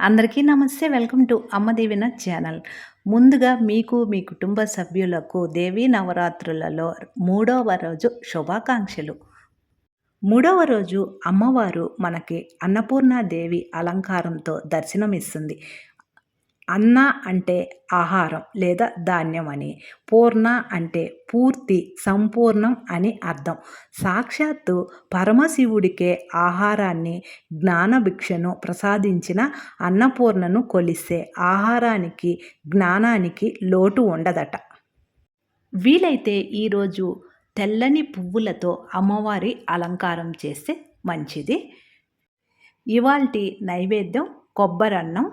అందరికీ నమస్తే. Welcome to అమ్మదేవిన ఛానల్. ముందుగా మీకు మీ కుటుంబ సభ్యులకు దేవీ నవరాత్రులలో మూడవ రోజు శుభాకాంక్షలు. మూడవ రోజు అమ్మవారు మనకి అన్నపూర్ణాదేవి అలంకారంతో దర్శనమిస్తుంది. అన్న అంటే ఆహారం లేదా ధాన్యం అని పూర్ణ అంటే పూర్తి సంపూర్ణం అని అర్థం. సాక్షాత్తు పరమశివుడికే ఆహారాన్ని జ్ఞానభిక్షను ప్రసాదించిన అన్నపూర్ణను కొలిస్తే ఆహారానికి జ్ఞానానికి లోటు ఉండదట. వీలైతే ఈరోజు తెల్లని పువ్వులతో అమ్మవారి అలంకారం చేస్తే మంచిది. ఇవాల్టి నైవేద్యం కొబ్బరన్నం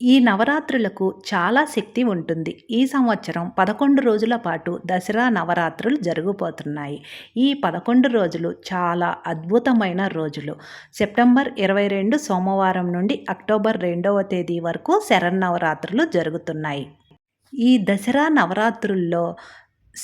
ఈ నవరాత్రులకు చాలా శక్తి ఉంటుంది. ఈ సంవత్సరం పదకొండు రోజుల పాటు దసరా నవరాత్రులు జరిగిపోతున్నాయి ఈ పదకొండు రోజులు చాలా అద్భుతమైన రోజులు. సెప్టెంబర్ ఇరవై రెండు సోమవారం నుండి అక్టోబర్ రెండవ తేదీ వరకు శరన్నవరాత్రులు జరుగుతున్నాయి. ఈ దసరా నవరాత్రుల్లో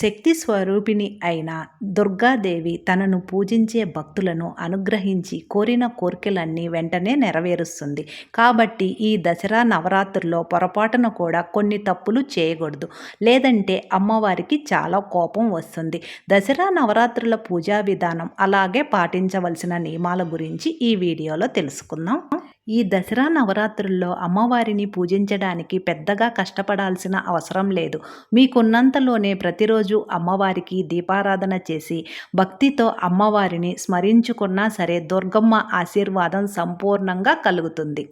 శక్తి స్వరూపిణి అయిన దుర్గాదేవి తనను పూజించే భక్తులను అనుగ్రహించి కోరిన కోరికలన్నీ వెంటనే నెరవేరుస్తుంది. కాబట్టి ఈ దసరా నవరాత్రుల్లో పొరపాటున కూడా కొన్ని తప్పులు చేయకూడదు. లేదంటే అమ్మవారికి చాలా కోపం వస్తుంది. దసరా నవరాత్రుల పూజా విధానం అలాగే పాటించవలసిన నియమాల గురించి ఈ వీడియోలో తెలుసుకుందాం. ఈ దసరా నవరాత్రుల్లో అమ్మవారిని పూజించడానికి పెద్దగా కష్టపడాల్సిన అవసరం లేదు. మీకున్నంతలోనే ప్రతిరోజు అమ్మవారికి దీపారాధన చేసి భక్తితో అమ్మవారిని స్మరించుకున్నా సరే దుర్గమ్మ ఆశీర్వాదం సంపూర్ణంగా కలుగుతుంది.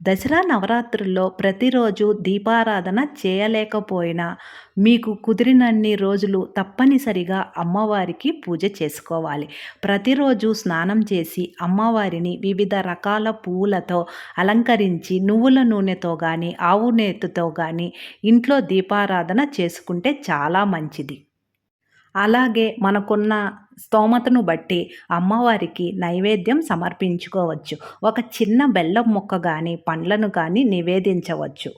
దసరా నవరాత్రుల్లో ప్రతిరోజు దీపారాధన చేయలేకపోయినా మీకు కుదిరినన్ని రోజులు తప్పనిసరిగా అమ్మవారికి పూజ చేసుకోవాలి. ప్రతిరోజు స్నానం చేసి అమ్మవారిని వివిధ రకాల పువ్వులతో అలంకరించి నువ్వుల నూనెతో కానీ ఆవు నేతితో కానీ ఇంట్లో దీపారాధన చేసుకుంటే చాలా మంచిది. అలాగే మనకున్న స్తోమతను బట్టి అమ్మవారికి నైవేద్యం సమర్పించుకోవచ్చు. ఒక చిన్న బెల్లం ముక్క కానీ పండ్లను కానీ నివేదించవచ్చు.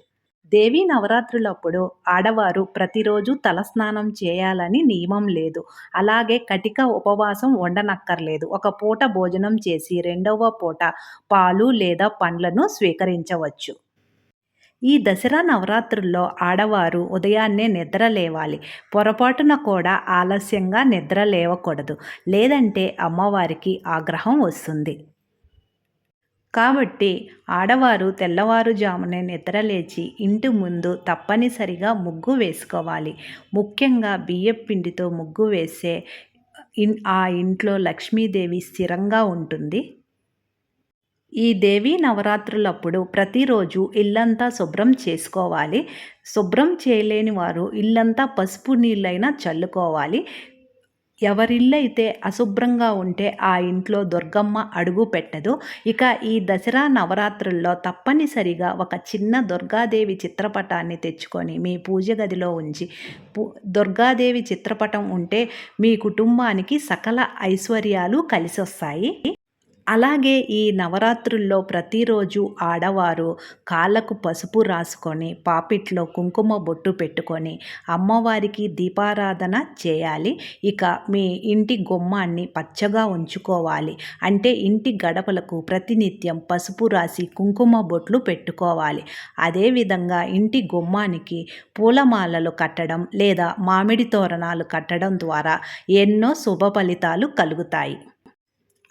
దేవీ నవరాత్రులప్పుడు ఆడవారు ప్రతిరోజు తలస్నానం చేయాలని నియమం లేదు. అలాగే కటిక ఉపవాసం ఉండనక్కర్లేదు ఒక పూట భోజనం చేసి రెండవ పూట పాలు లేదా పండ్లను స్వీకరించవచ్చు. ఈ దసరా నవరాత్రుల్లో ఆడవారు ఉదయాన్నే నిద్ర లేవాలి. పొరపాటున కూడా ఆలస్యంగా నిద్ర లేవకూడదు. లేదంటే అమ్మవారికి ఆగ్రహం వస్తుంది. కాబట్టి ఆడవారు తెల్లవారుజామునే నిద్రలేచి ఇంటి ముందు తప్పనిసరిగా ముగ్గు వేసుకోవాలి. ముఖ్యంగా బియ్యం పిండితో ముగ్గు వేసే ఆ ఇంట్లో లక్ష్మీదేవి స్థిరంగా ఉంటుంది. ఈ దేవీ నవరాత్రులప్పుడు ప్రతిరోజు ఇల్లంతా శుభ్రం చేసుకోవాలి. శుభ్రం చేయలేని వారు ఇల్లంతా పసుపు నీళ్ళైనా చల్లుకోవాలి. ఎవరిల్లైతే అశుభ్రంగా ఉంటే ఆ ఇంట్లో దుర్గమ్మ అడుగు పెట్టదు. ఇక ఈ దసరా నవరాత్రుల్లో తప్పనిసరిగా ఒక చిన్న దుర్గాదేవి చిత్రపటాన్ని తెచ్చుకొని మీ పూజ గదిలో ఉంచి దుర్గాదేవి చిత్రపటం ఉంటే మీ కుటుంబానికి సకల ఐశ్వర్యాలు కలిసి వస్తాయి అలాగే ఈ నవరాత్రుల్లో ప్రతిరోజు ఆడవారు కాళ్ళకు పసుపు రాసుకొని పాపిట్లో కుంకుమ బొట్టు పెట్టుకొని అమ్మవారికి దీపారాధన చేయాలి. ఇక మీ ఇంటి గుమ్మాన్ని పచ్చగా ఉంచుకోవాలి. అంటే ఇంటి గడపలకు ప్రతినిత్యం పసుపు రాసి కుంకుమ బొట్లు పెట్టుకోవాలి. అదేవిధంగా ఇంటి గుమ్మానికి పూలమాలలు కట్టడం లేదా మామిడి తోరణాలు కట్టడం ద్వారా ఎన్నో శుభ ఫలితాలు కలుగుతాయి.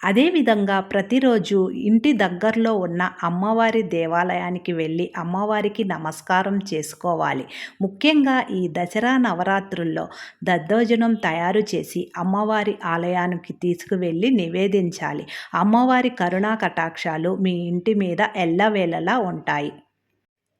అదేవిధంగా ప్రతిరోజు ఇంటి దగ్గరలో ఉన్న అమ్మవారి దేవాలయానికి వెళ్ళి అమ్మవారికి నమస్కారం చేసుకోవాలి. ముఖ్యంగా ఈ దసరా నవరాత్రుల్లో దద్దోజనం తయారు చేసి అమ్మవారి ఆలయానికి తీసుకువెళ్ళి నివేదించాలి. అమ్మవారి కరుణా కటాక్షాలు మీ ఇంటి మీద ఎల్లవేళలా ఉంటాయి.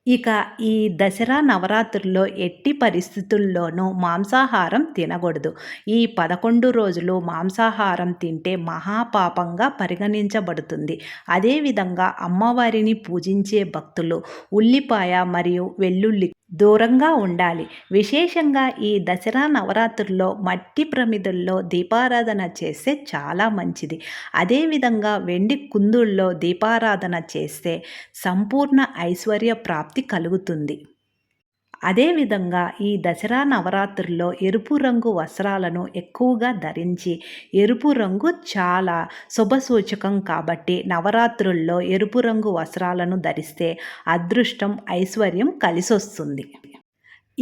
ఇక ఈ దసరా నవరాత్రుల్లో ఎట్టి పరిస్థితుల్లోనూ మాంసాహారం తినకూడదు. ఈ పదకొండు రోజులు మాంసాహారం తింటే మహాపాపంగా పరిగణించబడుతుంది. అదేవిధంగా అమ్మవారిని పూజించే భక్తులు ఉల్లిపాయ మరియు వెల్లుల్లి దూరంగా ఉండాలి. విశేషంగా ఈ దసరా నవరాత్రుల్లో మట్టి ప్రమిదుల్లో దీపారాధన చేస్తే చాలా మంచిది. అదేవిధంగా వెండి కుందుల్లో దీపారాధన చేస్తే సంపూర్ణ ఐశ్వర్య ప్రాప్తి కలుగుతుంది. అదేవిధంగా ఈ దసరా నవరాత్రుల్లో ఎరుపు రంగు వస్త్రాలను ఎక్కువగా ధరించి ఎరుపు రంగు చాలా శుభసూచకం కాబట్టి నవరాత్రుల్లో ఎరుపు రంగు వస్త్రాలను ధరిస్తే అదృష్టం ఐశ్వర్యం కలిసొస్తుంది.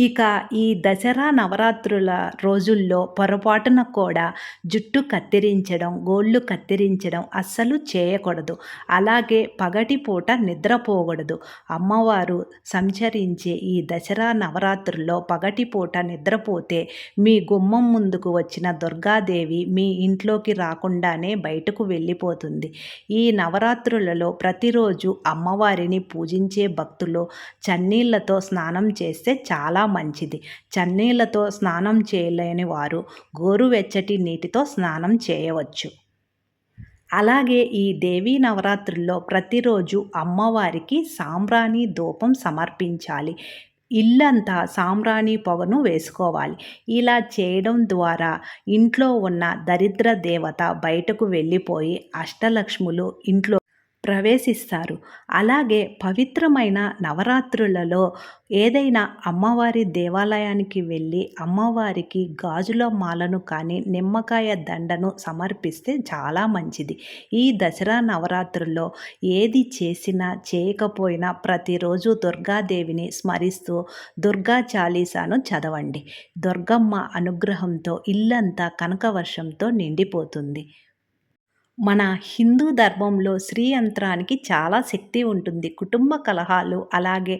ఇక ఈ దసరా నవరాత్రుల రోజుల్లో పొరపాటున కూడా జుట్టు కత్తిరించడం గోళ్ళు కత్తిరించడం అస్సలు చేయకూడదు. అలాగే పగటిపూట నిద్రపోకూడదు అమ్మవారు సంచరించే ఈ దసరా నవరాత్రుల్లో పగటిపూట నిద్రపోతే మీ గుమ్మం ముందుకు వచ్చిన దుర్గాదేవి మీ ఇంట్లోకి రాకుండానే బయటకు వెళ్ళిపోతుంది. ఈ నవరాత్రులలో ప్రతిరోజు అమ్మవారిని పూజించే భక్తులు చన్నీళ్ళతో స్నానం చేస్తే చాలా చాలా మంచిది. చన్నీళ్ళతో స్నానం చేయలేని వారు గోరువెచ్చటి నీటితో స్నానం చేయవచ్చు. అలాగే ఈ దేవీ నవరాత్రుల్లో ప్రతిరోజు అమ్మవారికి సాంబ్రాణి ధూపం సమర్పించాలి. ఇల్లంతా సాంబ్రాణి పొగను వేసుకోవాలి. ఇలా చేయడం ద్వారా ఇంట్లో ఉన్న దరిద్ర దేవత బయటకు వెళ్ళిపోయి అష్టలక్ష్ములు ఇంట్లో ప్రవేశిస్తారు. అలాగే పవిత్రమైన నవరాత్రులలో ఏదైనా అమ్మవారి దేవాలయానికి వెళ్ళి అమ్మవారికి గాజుల మాలను కానీ నిమ్మకాయ దండను సమర్పిస్తే చాలా మంచిది. ఈ దసరా నవరాత్రుల్లో ఏది చేసినా చేయకపోయినా ప్రతిరోజు దుర్గాదేవిని స్మరిస్తూ దుర్గా చాలీసాను చదవండి. దుర్గమ్మ అనుగ్రహంతో ఇల్లంతా కనకవర్షంతో నిండిపోతుంది. మన హిందూ ధర్మంలో స్త్రీ యంత్రానికి చాలా శక్తి ఉంటుంది. కుటుంబ కలహాలు అలాగే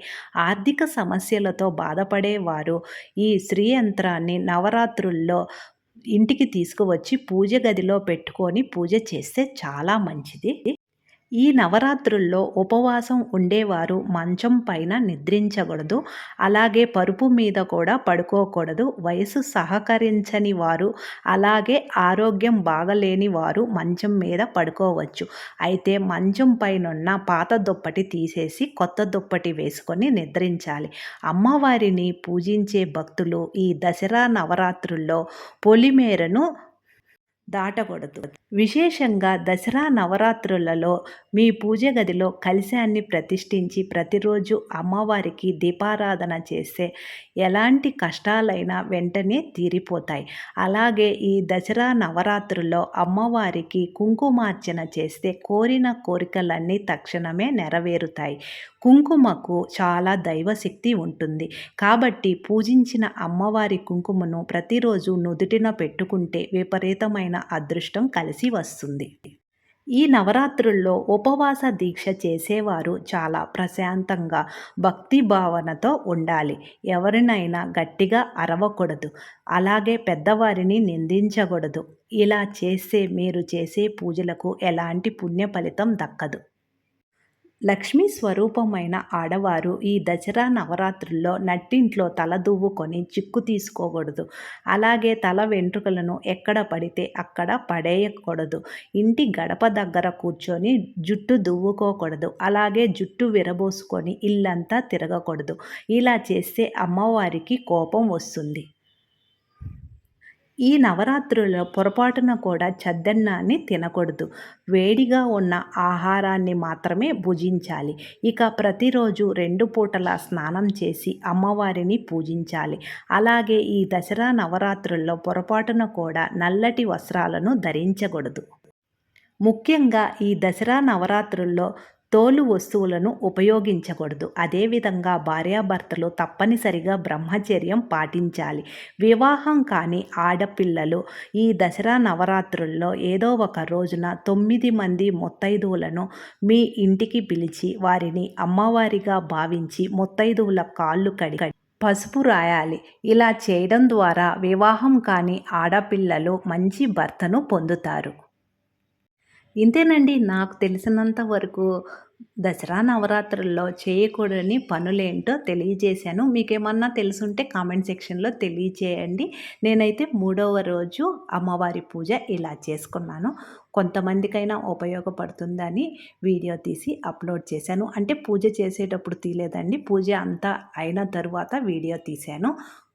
ఆర్థిక సమస్యలతో బాధపడేవారు ఈ స్త్రీ యంత్రాన్ని నవరాత్రుల్లో ఇంటికి తీసుకువచ్చి పూజ గదిలో పెట్టుకొని పూజ చేస్తే చాలా మంచిది. ఈ నవరాత్రుల్లో ఉపవాసం ఉండేవారు మంచం పైన నిద్రించకూడదు అలాగే పరుపు మీద కూడా పడుకోకూడదు వయసు సహకరించని వారు అలాగే ఆరోగ్యం బాగలేని వారు మంచం మీద పడుకోవచ్చు. అయితే మంచం పైనున్న పాత దుప్పటి తీసేసి కొత్త దుప్పటి వేసుకొని నిద్రించాలి. అమ్మవారిని పూజించే భక్తులు ఈ దసరా నవరాత్రుల్లో పొలిమేరను దాటకూడదు. విశేషంగా దసరా నవరాత్రులలో మీ పూజ గదిలో కలశాన్ని ప్రతిష్ఠించి ప్రతిరోజు అమ్మవారికి దీపారాధన చేస్తే ఎలాంటి కష్టాలైనా వెంటనే తీరిపోతాయి. అలాగే ఈ దసరా నవరాత్రుల్లో అమ్మవారికి కుంకుమార్చన చేస్తే కోరిన కోరికలన్నీ తక్షణమే నెరవేరుతాయి. కుంకుమకు చాలా దైవశక్తి ఉంటుంది. కాబట్టి పూజించిన అమ్మవారి కుంకుమను ప్రతిరోజు నుదుటిన పెట్టుకుంటే విపరీతమైన అదృష్టం కలిసి వస్తుంది. ఈ నవరాత్రుల్లో ఉపవాస దీక్ష చేసేవారు చాలా ప్రశాంతంగా భక్తి భావనతో ఉండాలి. ఎవరినైనా గట్టిగా అరవకూడదు. అలాగే పెద్దవారిని నిందించకూడదు. ఇలా చేస్తే మీరు చేసే పూజలకు ఎలాంటి పుణ్య ఫలితం దక్కదు. లక్ష్మీ స్వరూపమైన ఆడవారు ఈ దసరా నవరాత్రుల్లో నట్టింట్లో తల దువ్వుకొని చిక్కు తీసుకోకూడదు. అలాగే తల వెంట్రుకలను ఎక్కడ పడితే అక్కడ పడేయకూడదు. ఇంటి గడప దగ్గర కూర్చొని జుట్టు దువ్వుకోకూడదు. అలాగే జుట్టు విరబోసుకొని ఇల్లంతా తిరగకూడదు. ఇలా చేస్తే అమ్మవారికి కోపం వస్తుంది. ఈ నవరాత్రుల్లో పొరపాటున కూడా చద్దన్నాన్ని తినకూడదు. వేడిగా ఉన్న ఆహారాన్ని మాత్రమే భుజించాలి. ఇక ప్రతిరోజు రెండు పూటల స్నానం చేసి అమ్మవారిని పూజించాలి. అలాగే ఈ దసరా నవరాత్రుల్లో పొరపాటున కూడా నల్లటి వస్త్రాలను ధరించకూడదు. ముఖ్యంగా ఈ దసరా నవరాత్రుల్లో తోలు వస్తువులను ఉపయోగించకూడదు. అదేవిధంగా భార్యాభర్తలు తప్పనిసరిగా బ్రహ్మచర్యం పాటించాలి. వివాహం కాని ఆడపిల్లలు ఈ దసరా నవరాత్రుల్లో ఏదో ఒక రోజున తొమ్మిది మంది ముత్తైదువులను మీ ఇంటికి పిలిచి వారిని అమ్మవారిగా భావించి ముత్తైదువుల కాళ్ళు కడి పసుపు రాయాలి. ఇలా చేయడం ద్వారా వివాహం కాని ఆడపిల్లలు మంచి భర్తను పొందుతారు. ఇంతేనండి. నాకు తెలిసినంత వరకు దసరా నవరాత్రుల్లో చేయకూడని పనులేంటో తెలియజేశాను. మీకేమన్నా తెలుసుంటే కామెంట్ సెక్షన్లో తెలియజేయండి నేనైతే మూడవ రోజు అమ్మవారి పూజ ఇలా చేసుకున్నాను. కొంతమందికైనా ఉపయోగపడుతుందని వీడియో తీసి అప్లోడ్ చేశాను. అంటే పూజ చేసేటప్పుడు తీయలేదండి. పూజ అంతా అయిన తరువాత వీడియో తీశాను.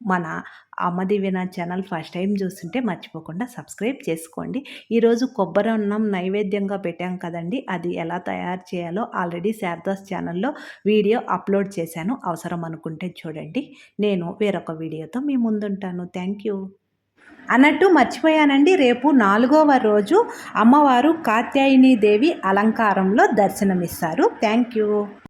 మన అమ్మదివిన ఛానల్ ఫస్ట్ టైం చూస్తుంటే మర్చిపోకుండా సబ్స్క్రైబ్ చేసుకోండి. ఈరోజు కొబ్బరి అన్నం నైవేద్యంగా పెట్టాం కదండి. అది ఎలా తయారు చేయాలో ఆల్రెడీ శారదాస్ ఛానల్లో వీడియో అప్లోడ్ చేశాను. అవసరం అనుకుంటే చూడండి. నేను వేరొక వీడియోతో మీ ముందుంటాను. Thank you. అన్నట్టు మర్చిపోయానండి. రేపు నాలుగవ రోజు అమ్మవారు కాత్యాయని దేవి అలంకారంలో దర్శనమిస్తారు. Thank you.